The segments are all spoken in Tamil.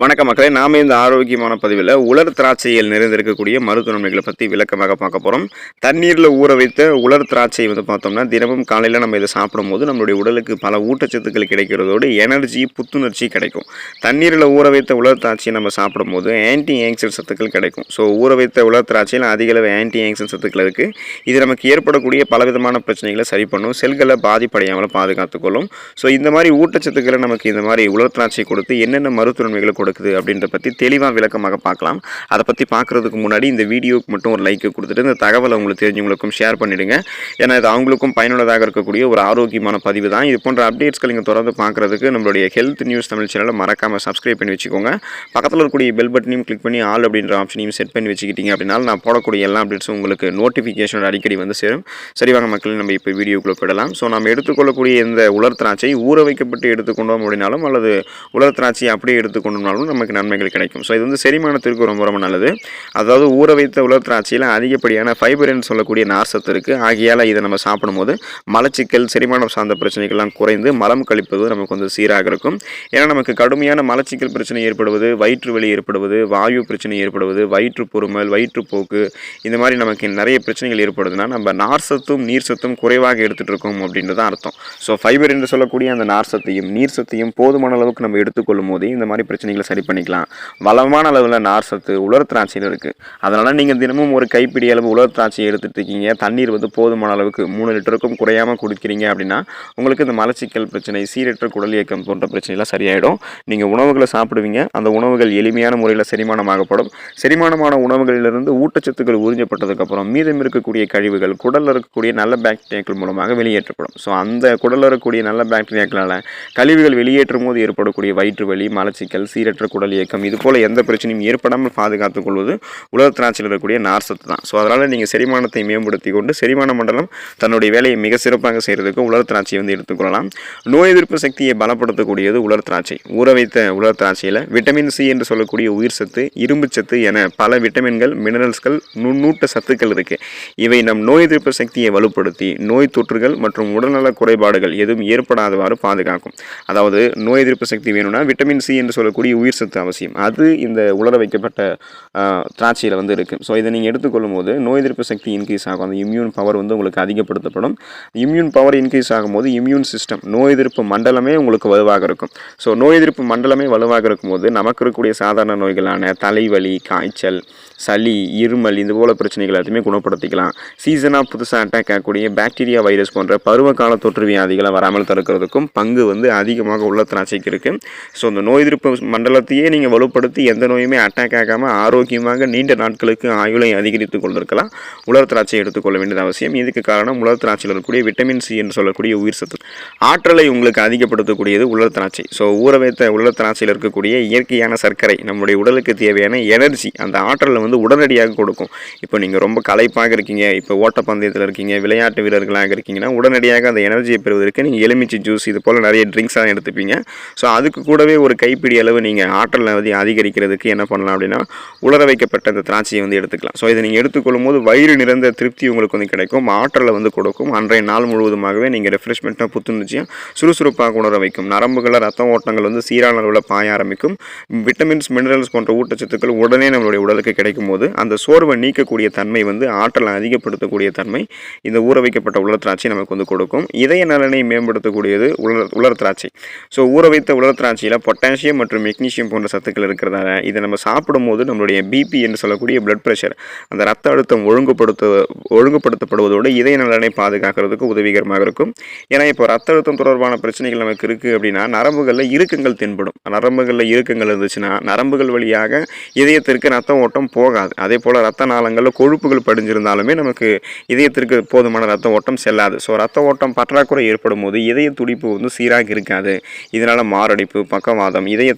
வணக்க மக்களே நாம இந்த ஆரோக்கியமான பதிவில் உலர் திராட்சையில் நிறைந்திருக்கக்கூடிய மருத்துவ நன்மைகளை பற்றி விளக்கமாக பார்க்க போகிறோம் தண்ணீரில் ஊற வைத்த உலர் திராட்சை வந்து பார்த்தோம்னா தினமும் காலையில் நம்ம இதை சாப்பிடும்போது நம்மளுடைய உடலுக்கு பல ஊட்டச்சத்துக்கள் கிடைக்கிறதோடு எனர்ஜி புத்துணர்ச்சி கிடைக்கும். தண்ணீரில் ஊற வைத்த உலர் திராட்சையை நம்ம சாப்பிடும்போது ஆன்டி ஆக்சிடென்ட் சத்துக்கள் கிடைக்கும். ஸோ ஊற வைத்த உலர் திராட்சையில் அதிக அளவு ஆன்டி ஆக்சிடென்ட் சத்துக்கள் இருக்குது இது நமக்கு ஏற்படக்கூடிய பலவிதமான பிரச்சனைகளை சரி பண்ணும். செல்களை பாதிப்படையாமல் பாதுகாத்துக்கொள்ளும் ஸோ இந்த மாதிரி ஊட்டச்சத்துக்களை நமக்கு இந்த மாதிரி உலர் திராட்சை கொடுத்து என்னென்ன மருத்துவ நன்மைகளை கொடுக்குது அப்படின்ற பற்றி தெளிவாக விளக்கமாக பார்க்கலாம். அதை பற்றி பார்க்குறதுக்கு முன்னாடி இந்த வீடியோக்கு மட்டும் ஒரு லைக்கை கொடுத்துட்டு இந்த தகவலை உங்களுக்கு தெரிஞ்சவங்களுக்கும் ஷேர் பண்ணிவிடுங்க ஏன்னா இது அவங்களுக்கும் பயனுள்ளதாக இருக்கக்கூடிய ஒரு ஆரோக்கியமான பதிவு தான். இது போன்ற அப்டேட்ஸ்கள் நீங்கள் தொடர்ந்து பார்க்குறதுக்கு நம்மளுடைய ஹெல்த் நியூஸ் தமிழ் சேனலை மறக்காமல் சப்ஸ்கிரைப் பண்ணி வச்சுக்கோங்க. பக்கத்தில் இருக்கக்கூடிய பெல் பட்டனையும் கிளிக் பண்ணி ஆல் அப்படின்ற ஆப்ஷனையும் செட் பண்ணி வச்சுக்கிட்டீங்க அப்படின்னா நான் போடக்கூடிய எல்லா அப்டேட்ஸும் உங்களுக்கு நோட்டிஃபிகேஷன் அடிக்கடி வந்து சேரும். சரி வாங்க மக்கள் நம்ம இப்போ வீடியோக்குள்ளே போயிடலாம். ஸோ நம்ம எடுத்துக்கொள்ளக்கூடிய இந்த உலர் திராட்சை ஊற வைக்கப்பட்டு எடுத்துக்கொண்டோம் அப்படின்னாலும் அல்லது உலர் திராட்சையை அப்படியே எடுத்துக்கொண்டோம்னாலும் நமக்கு நன்மைகள் கிடைக்கும். ஸோ இது வந்து செரிமானத்திற்கு ரொம்ப ரொம்ப நல்லது. அதாவது ஊற வைத்த உலர் திராட்சையில் அதிகப்படியான ஃபைபர்னு சொல்லக்கூடிய நார்சத்து இருக்குது ஆகையால் இதை நம்ம சாப்பிடும்போது மலச்சிக்கல் செரிமானம் சார்ந்த பிரச்சனைகள்லாம் குறைந்து மலம் கழிப்பது நமக்கு வந்து சீராக இருக்கும். ஏன்னா நமக்கு கடுமையான மலச்சிக்கல் பிரச்சனை ஏற்படுவது வயிற்று வலி ஏற்படுவது வாயு பிரச்சனை ஏற்படுவது வயிற்று பொறுமல் வயிற்றுப்போக்கு இந்த மாதிரி நமக்கு நிறைய பிரச்சனைகள் ஏற்படுதுன்னா நம்ம நார்சத்தும் நீர் சத்தும் குறைவாக எடுத்துகிட்டு இருக்கோம் அப்படின்றது தான் அர்த்தம். ஸோ ஃபைபர் என்று சொல்லக்கூடிய அந்த நார்சத்தையும் நீர் சத்தையும் போதுமான அளவுக்கு நம்ம எடுத்துக்கொள்ளும் போதே இந்த மாதிரி பிரச்சனைகளை சரி பண்ணிக்கலாம். வளமான அளவில் நார் சத்து உலர் திராட்சையில் இருக்குது அதனால் நீங்கள் தினமும் ஒரு கைப்பிடி அளவு உலர் திராட்சையை எடுத்துகிட்டு இருக்கீங்க. தண்ணீர் வந்து போதுமான அளவுக்கு மூணு லிட்டருக்கும் குறையாமல் குடிக்கிறீங்க அப்படின்னா உங்களுக்கு இந்த மலச்சிக்கல் பிரச்சனை சீரற்ற குடல் இயக்கம் போன்ற பிரச்சனைலாம் சரியாயிடும். நீங்கள் உணவுகளை சாப்பிடுவீங்க. அந்த உணவுகள் எளிமையான முறையில் செரிமானமாகப்படும். செரிமானமான உணவுகளிலிருந்து ஊட்டச்சத்துக்கள் உறிஞ்சப்பட்டதுக்கப்புறம் மீதம் இருக்கக்கூடிய கழிவுகள் குடலில் இருக்கக்கூடிய நல்ல பாக்டீரியாக்கள் மூலமாக வெளியேற்றப்படும். ஸோ அந்த குடலில் இருக்கக்கூடிய நல்ல பாக்டீரியாக்களால் கழிவுகள் வெளியேற்றும் போது ஏற்படக்கூடிய வயிற்று வலி மலச்சிக்கல் சீரற்ற குடல் இயக்கம். இது போல் எந்த பிரச்சனையும் ஏற்படாமல் பாதுகாத்துக் கொள்வது உலர் திராட்சையில் இருக்கக்கூடிய நார்சத்து தான். ஸோ அதனால் நீங்கள் செரிமானத்தை மேம்படுத்தி கொண்டு செரிமான மண்டலம் தன்னுடைய வேலையை மிக சிறப்பாக செய்கிறதுக்கு உலர் திராட்சையை வந்து எடுத்துக்கொள்ளலாம். நோய் எதிர்ப்பு சக்தியை பலப்படுத்தக்கூடியது உலர் திராட்சை ஊற வைத்த உலர் திராட்சையில் விட்டமின் சி என்று சொல்லக்கூடிய உயிர் சத்து இரும்பு சத்து என பல விட்டமின்கள் மினரல்ஸ்கள் நுண்ணூட்ட சத்துக்கள் இருக்குது இவை நம் நோய் எதிர்ப்பு சக்தியை வலுப்படுத்தி நோய் தொற்றுகள் மற்றும் உடல்நல குறைபாடுகள் எதுவும் ஏற்படாதவாறு பாதுகாக்கும். அதாவது நோய் எதிர்ப்பு சக்தி வேணும்னா விட்டமின் சி என்று சொல்லக்கூடிய உயிர் சத்து அவசியம். அது இந்த உலர வைக்கப்பட்ட திராட்சையில் வந்து இருக்குது ஸோ இதை நீங்கள் எடுத்துக்கொள்ளும் போது நோய் எதிர்ப்பு சக்தி இன்க்ரீஸ் ஆகும். அந்த இம்யூன் பவர் வந்து உங்களுக்கு அதிகப்படுத்தப்படும். இம்யூன் பவர் இன்க்ரீஸ் ஆகும்போது இம்யூன் சிஸ்டம் நோய் எதிர்ப்பு மண்டலமே உங்களுக்கு வலுவாக இருக்கும். ஸோ நோய் எதிர்ப்பு மண்டலமே வலுவாக இருக்கும்போது நமக்கு இருக்கக்கூடிய சாதாரண நோய்களான தலைவலி காய்ச்சல் சளி இருமல் இது போல பிரச்சனைகள் எல்லாத்தையுமே குணப்படுத்திக்கலாம். சீசனாக புதுசாக அட்டாக் ஆகக்கூடிய பாக்டீரியா வைரஸ் போன்ற பருவகால தொற்று வியாதிகளை வராமல் தடுக்கிறதுக்கும் பங்கு வந்து அதிகமாக உள்ள திராட்சைக்கு இருக்குது ஸோ இந்த நோய் எதிர்ப்பு மண்டல மண்டலத்தையே நீங்கள் வலுப்படுத்தி எந்த நோயுமே அட்டாக் ஆகாமல் ஆரோக்கியமாக நீண்ட நாட்களுக்கு ஆயுளை அதிகரித்து கொண்டிருக்கலாம். உலர் திராட்சை எடுத்துக்கொள்ள வேண்டியது அவசியம். இதுக்கு காரணம் உலர் திராட்சையில் இருக்கக்கூடிய விட்டமின் சி என்று சொல்லக்கூடிய உயிர் சத்து. ஆற்றலை உங்களுக்கு அதிகப்படுத்தக்கூடியது உலர் திராட்சை. ஸோ ஊற வைத்த உலர் திராட்சையில் இருக்கக்கூடிய இயற்கையான சர்க்கரை நம்முடைய உடலுக்கு தேவையான எனர்ஜி அந்த ஆற்றலை வந்து உடனடியாக கொடுக்கும். இப்போ நீங்கள் ரொம்ப களைப்பாக இருக்கீங்க இப்போ ஓட்டப்பந்தயத்தில் இருக்கீங்க விளையாட்டு வீரர்களாக இருக்கீங்கன்னா உடனடியாக அந்த எனர்ஜியை பெறுவதற்கு நீங்கள் எலுமிச்சை ஜூஸ் இது போல் நிறைய ட்ரிங்க்ஸாக எடுத்துப்பீங்க. ஸோ அதுக்கு கூடவே ஒரு கைப்பிடி அளவு நீங்கள் ஆற்றலை வந்து அதிகரிக்கிறதுக்கு என்ன பண்ணலாம் அப்படின்னா உலர வைக்கப்பட்ட அந்த திராட்சையை வந்து எடுத்துக்கலாம். ஸோ இதை நீங்கள் எடுத்துக்கொள்ளும் போது வயிறு நிறைந்த திருப்தி உங்களுக்கு வந்து கிடைக்கும். ஆற்றலை வந்து கொடுக்கும். அன்றைய நாள் முழுவதுமாகவே நீங்கள் ரெஃப்ரெஷ்மெண்ட்டாக புத்துணர்ச்சியாக சுறுசுறுப்பாக உணர வைக்கும். நரம்புகளில் ரத்த ஓட்டங்கள் வந்து சீரான அளவில் பாய ஆரம்பிக்கும். விட்டமின்ஸ் மினரல்ஸ் போன்ற ஊட்டச்சத்துக்கள் உடனே நம்மளுடைய உடலுக்கு கிடைக்கும் போது அந்த சோர்வை நீக்கக்கூடிய தன்மை வந்து ஆற்றலை அதிகப்படுத்தக்கூடிய தன்மை இந்த ஊற வைக்கப்பட்ட உலர் திராட்சை நமக்கு வந்து கொடுக்கும். இதய நலனை மேம்படுத்தக்கூடியது உலர் உலர் திராட்சை. ஸோ ஊற வைத்த உலர் திராட்சையில் பொட்டாசியம் மற்றும் மெக்னீஷியம் போன்ற சத்துக்கள் இருக்கிறதால இதை நம்ம சாப்பிடும்போது நம்மளுடைய பிபி என்று சொல்லக்கூடிய பிளட் ப்ரெஷர் அந்த ரத்த அழுத்தம் ஒழுங்குபடுத்த ஒழுங்குபடுத்தப்படுவதோடு இதய நலனை பாதுகாக்கிறதுக்கு உதவிகரமாக இருக்கும். ஏன்னா இப்போ ரத்த அழுத்தம் தொடர்பான பிரச்சனைகள் நமக்கு இருக்குது அப்படின்னா நரம்புகளில் இறுக்கங்கள் தென்படும். நரம்புகளில் இறுக்கங்கள் இருந்துச்சுன்னா நரம்புகள் வழியாக இதயத்திற்கு ரத்த ஓட்டம் போகாது. அதே போல் ரத்த நாளங்களில் கொழுப்புகள் படிஞ்சிருந்தாலுமே நமக்கு இதயத்திற்கு போதுமான ரத்த ஓட்டம் செல்லாது. ஸோ ரத்த ஓட்டம் பற்றாக்குறை ஏற்படும் போது இதய துடிப்பு வந்து சீராக இருக்காது. இதனால் மாரடைப்பு பக்கவாதம் இதய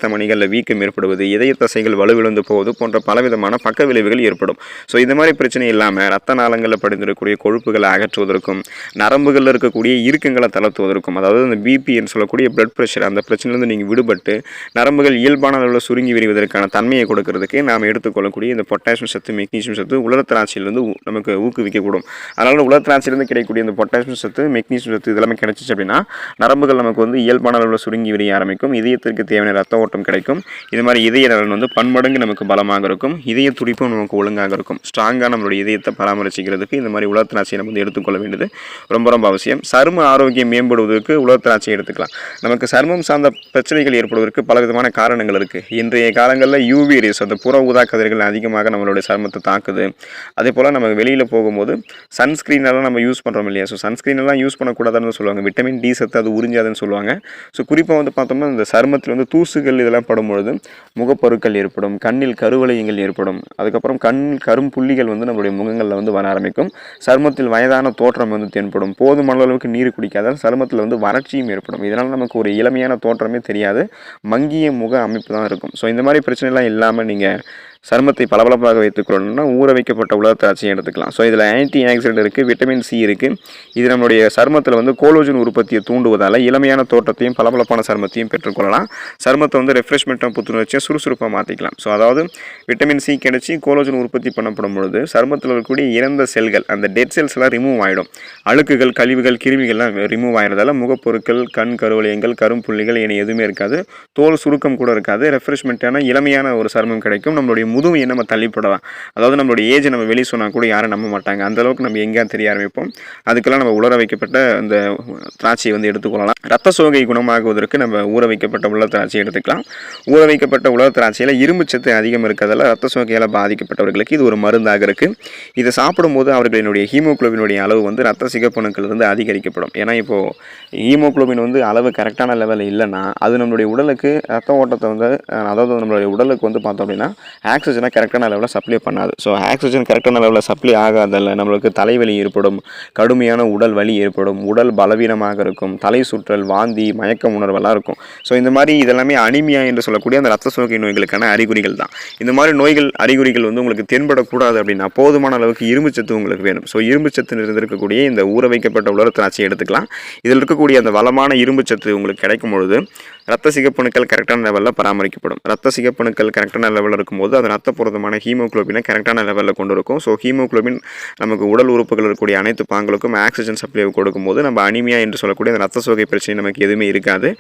தமனிகளில் வீக்கம் ஏற்படுவது இதய தசைகள் வலுவிழந்து போவது போன்ற பலவிதமான பக்க விளைவுகள் ஏற்படும். ஸோ இந்த மாதிரி பிரச்சனை இல்லாமல் ரத்த நாளங்களில் படிந்திருக்கக்கூடிய கொழுப்புகளை அகற்றுவதற்கும் நரம்புகளில் இருக்கக்கூடிய இறுக்கங்களை தளர்த்துவதற்கும் அதாவது அந்த பிபின்னு சொல்லக்கூடிய பிளட் ப்ரெஷர் அந்த பிரச்சனையிலிருந்து நீங்கள் விடுபட்டு நரம்புகள் இயல்பான அளவில் சுருங்கி விரிவதற்கான தன்மையை கொடுக்கறதுக்கு நாம் எடுத்துக்கொள்ளக்கூடிய இந்த பொட்டாசியம் சத்து மெக்னீசியம் சத்து உலர் திராட்சையிலிருந்து நமக்கு ஊக்குவிக்கக்கூடும். அதனால் உலர் திராட்சையிலிருந்து கிடைக்கக்கூடிய இந்த பொட்டாசியம் சத்து மெக்னீசியம் சத்து இதெல்லாமே கிடைச்சிச்சு அப்படின்னா நரம்புகள் நமக்கு வந்து இயல்பான அளவில் சுருங்கி விரிய ஆரம்பிக்கும். இதயத்திற்கு தேவையான ரத்த ஓட்டம் கிடைக்கும். இருக்கும். இது மாதிரி இதய நலன் வந்து பன்மடங்கு நமக்கு பலமாக இருக்கும். இதய துடிப்பும் நமக்கு ஒழுங்காக இருக்கும். ஸ்ட்ராங்காக நம்மளுடைய இதயத்தை பராமரிச்சிக்கிறதுக்கு இந்த மாதிரி உலர் திராட்சையை நம்ம வந்து எடுத்துக்கொள்ள வேண்டியது ரொம்ப ரொம்ப அவசியம். சரும ஆரோக்கியம் மேம்படுவதற்கு உலர் திராட்சையை எடுத்துக்கலாம். நமக்கு சருமம் சார்ந்த பிரச்சனைகள் ஏற்படுவதற்கு பல விதமான காரணங்கள் இருக்குது இன்றைய காலங்களில் யூவி ரேஸ் அந்த புற ஊதா கதிர்கள் அதிகமாக நம்மளுடைய சருமத்தை தாக்குது. அதே போல் நம்ம வெளியில் போகும்போது சன்ஸ்க்ரீன் எல்லாம் நம்ம யூஸ் பண்ணுறோம் இல்லையா? ஸோ சன்ஸ்க்ரீன் எல்லாம் யூஸ் பண்ணக்கூடாதுன்னு சொல்லுவாங்க. விட்டமின் டி சத்து அது உறிஞ்சாதுன்னு சொல்லுவாங்க. ஸோ குறிப்பாக வந்து பார்த்தோம்னா இந்த சருமத்தில் வந்து தூசுகள் இதெல்லாம் பொழுது முகப்பருக்கள் ஏற்படும் கண்ணில் கருவளையங்கள் ஏற்படும். அதுக்கப்புறம் கண் கரும் புள்ளிகள் வந்து நம்மளுடைய முகங்களில் வந்து வர ஆரம்பிக்கும். சருமத்தில் வயதான தோற்றம் வந்து தென்படும். போதுமான அளவுக்கு நீர் குடிக்காத சருமத்தில் வந்து வறட்சியும் ஏற்படும். இதனால் நமக்கு ஒரு இளமையான தோற்றமே தெரியாது. மங்கிய முக அமைப்பு தான் இருக்கும். ஸோ இந்த மாதிரி பிரச்சனைலாம் இல்லாமல் நீங்கள் சருமத்தை பளபளப்பாக வைத்துக்கொள்ளணும்னா ஊற வைக்கப்பட்ட உலக திராட்சையும் எடுத்துக்கலாம். ஸோ இதில் ஆன்டி ஆக்சிடென்ட் இருக்குது விட்டமின் சி இருக்குது இது நம்மளுடைய சருமத்தில் வந்து கோலோஜன் உற்பத்தியை தூண்டுவதால் இளமையான தோற்றத்தையும் பளபளப்பான சருமத்தையும் பெற்றுக்கொள்ளலாம் சருமத்தை வந்து ரெஃப்ரெஷ்மெண்ட்டாக புத்துணர்ச்சியாக சுறுசுறுப்பாக மாற்றிக்கலாம் ஸோ அதாவது விட்டமின் சி கிடைச்சி கோலோஜன் உற்பத்தி பண்ணப்படும் பொழுது சருமத்தில் இருக்கக்கூடிய இறந்த செல்கள் அந்த டெட் செல்ஸ் எல்லாம் ரிமூவ் ஆகிடும் அழுக்குகள் கழிவுகள் கிருமிகள்லாம் ரிமூவ் ஆகிறதால முகப்பொருட்கள் கண் கருவளையங்கள் கரும்புள்ளிகள் என எதுவுமே இருக்காது. தோல் சுருக்கம் கூட இருக்காது. ரெஃப்ரெஷ்மெண்ட்டான இளமையான ஒரு சருமம் கிடைக்கும். நம்மளுடைய முதுமையை நம்ம தள்ளிப்படலாம். அதாவது நம்மளுடைய ஏஜ் நம்ம வெளியே சொன்னால் கூட யாரும் நம்ப மாட்டாங்க. அந்த அளவுக்கு நம்ம எங்கேயா தெரிய ஆரம்பிப்போம். அதுக்கெல்லாம் நம்ம உலர வைக்கப்பட்ட அந்த திராட்சையை வந்து எடுத்துக்கொள்ளலாம். ரத்த சோகை குணமாகுவதற்கு நம்ம ஊற வைக்கப்பட்ட உலர் திராட்சை எடுத்துக்கலாம். ஊற வைக்கப்பட்ட உலர் திராட்சையில் இரும்பு சத்து அதிகம் இருக்கிறதால ரத்த சோகையால் பாதிக்கப்பட்டவர்களுக்கு இது ஒரு மருந்தாக இருக்குது இதை சாப்பிடும்போது அவர்களினுடைய ஹீமோகுளோபினுடைய அளவு வந்து ரத்த சிகப்பணுக்களிலிருந்து அதிகரிக்கப்படும். ஏன்னா இப்போது ஹீமோகுளோபின் வந்து அளவு கரெக்டான லெவலில் இல்லைன்னா அது நம்மளுடைய உடலுக்கு ரத்த ஓட்டத்தை வந்து அதாவது நம்மளுடைய உடலுக்கு வந்து பார்த்தோம் அப்படின்னா ஆக்சிஜனை கரெக்டான லெவலில் சப்ளை பண்ணாது. ஸோ ஆக்சிஜன் கரெக்டான லெவலில் சப்ளை ஆகாதல்ல நம்மளுக்கு தலைவலி ஏற்படும் கடுமையான உடல் வலி ஏற்படும் உடல் பலவீனமாக இருக்கும் தலை சுற்றல் வாந்தி மயக்க உணர்வெல்லாம் இருக்கும். ஸோ இந்த மாதிரி இதெல்லாமே அனிமியா என்று சொல்லக்கூடிய அந்த ரத்த சோகை நோய்களுக்கான அறிகுறிகள் தான். இந்த மாதிரி நோய்கள் அறிகுறிகள் வந்து உங்களுக்கு தென்படக்கூடாது அப்படின்னா போதுமான அளவுக்கு இரும்பு சத்து உங்களுக்கு வேணும். ஸோ இரும்பு சத்து இருந்திருக்கக்கூடிய இந்த ஊற வைக்கப்பட்ட உலர் திராட்சையை எடுத்துக்கலாம். இதில் இருக்கக்கூடிய அந்த வளமான இரும்பு சத்து உங்களுக்கு கிடைக்கும் பொழுது ரத்த சிகப்பணுக்கள் கரெக்டான லெவலில் பராமரிக்கப்படும். ரத்த சிகப்பணுக்கள் கரெக்டான லெவலில் இருக்கும்போது அது ரத்த புரதமான ஹீமோகுளோபினை கரெக்டான லெவலில் கொண்டு இருக்கும். ஸோ ஹீமோகுளோபின் நமக்கு உடல் உறுப்புகள் இருக்கக்கூடிய அனைத்து பாங்களுக்கும் ஆக்சிஜன் சப்ளை கொடுக்கும்போது நம்ம அனிமியா என்று சொல்லக்கூடிய அந்த ரத்த சோகை பிரச்சனை நமக்கு எதுவுமே இருக்காது.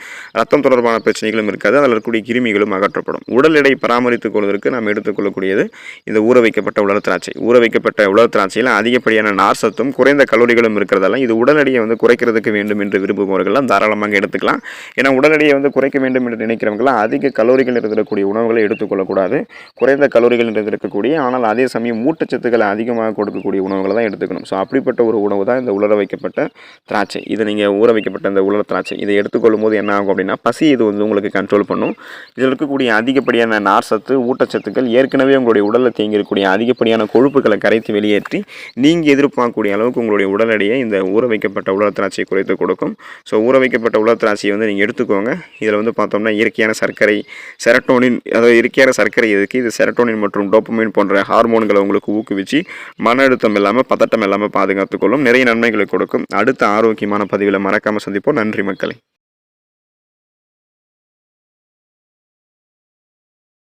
ரத்தம் தொடர்பான பிரச்சனைகளும் இருக்காது. அதில் இருக்கக்கூடிய கிருமிகளும் அகற்றப்படும். உடல் எடை பராமரித்துக் கொள்வதற்கு நாம் எடுத்துக்கொள்ளக்கூடியது இந்த ஊற வைக்கப்பட்ட உலர் திராட்சை. ஊற வைக்கப்பட்ட உலர் திராட்சையில் அதிகப்படியான நார் சத்தும் குறைந்த கலோரிகளும் இருக்கிறதால இது உடல் எடையை வந்து குறைக்கிறதுக்கு வேண்டும் என்று விரும்புபவர்கள்லாம் தாராளமாக எடுத்துக்கலாம். ஏன்னா உடல் எடையை வந்து குறைக்க வேண்டும் என்று நினைக்கிறவங்களாம் அதிக கலோரிகள் இருந்திருக்கக்கூடிய உணவுகளை எடுத்துக்கொள்ளக்கூடாது. குறைந்த கலோரிகள் இருந்திருக்கக்கூடிய ஆனால் அதே சமயம் ஊட்டச்சத்துக்களை அதிகமாக கொடுக்கக்கூடிய உணவுகளை தான் எடுத்துக்கணும். ஸோ அப்படிப்பட்ட ஒரு உணவு தான் இந்த உலர வைக்கப்பட்ட திராட்சை. இதை நீங்கள் ஊற வைக்கப்பட்ட இந்த உலர திராட்சை. இதை எடுத்துக்கொள்ளும் போது என்ன ஆகும் அப்படின்னா பசி இது வந்து உங்களுக்கு கண்ட்ரோல் பண்ணும். இதில் இருக்கக்கூடிய அதிகப்படியான நார் சத்து ஊட்டச்சத்துக்கள் ஏற்கனவே உங்களுடைய உடலில் தேங்கியிருக்கக்கூடிய அதிகப்படியான கொழுப்புகளை கரைத்து வெளியேற்றி நீங்கள் எதிர்பார்க்கக்கூடிய அளவுக்கு உங்களுடைய உடல் எடையை இந்த ஊற வைக்கப்பட்ட உலர் திராட்சை குறைத்து கொடுக்கும். ஸோ ஊற வைக்கப்பட்ட உலர் திராட்சையை வந்து நீங்கள் எடுத்துக்கோங்க. இதில் வந்து பார்த்தோம்னா இயற்கையான சர்க்கரை செரட்டோனின் அதாவது இயற்கையான சர்க்கரை எதுக்கு? இது செரட்டோனின் மற்றும் டோப்பமின் போன்ற ஹார்மோன்களை உங்களுக்கு ஊக்குவிச்சு மன அழுத்தம் இல்லாமல் பதட்டம் இல்லாமல் பாதுகாத்துக்கொள்ளும் நிறைய நன்மைகளை கொடுக்கும். அடுத்த ஆரோக்கியமான பதிவில் மறக்காமல் சந்திப்போம். நன்றி மக்களை.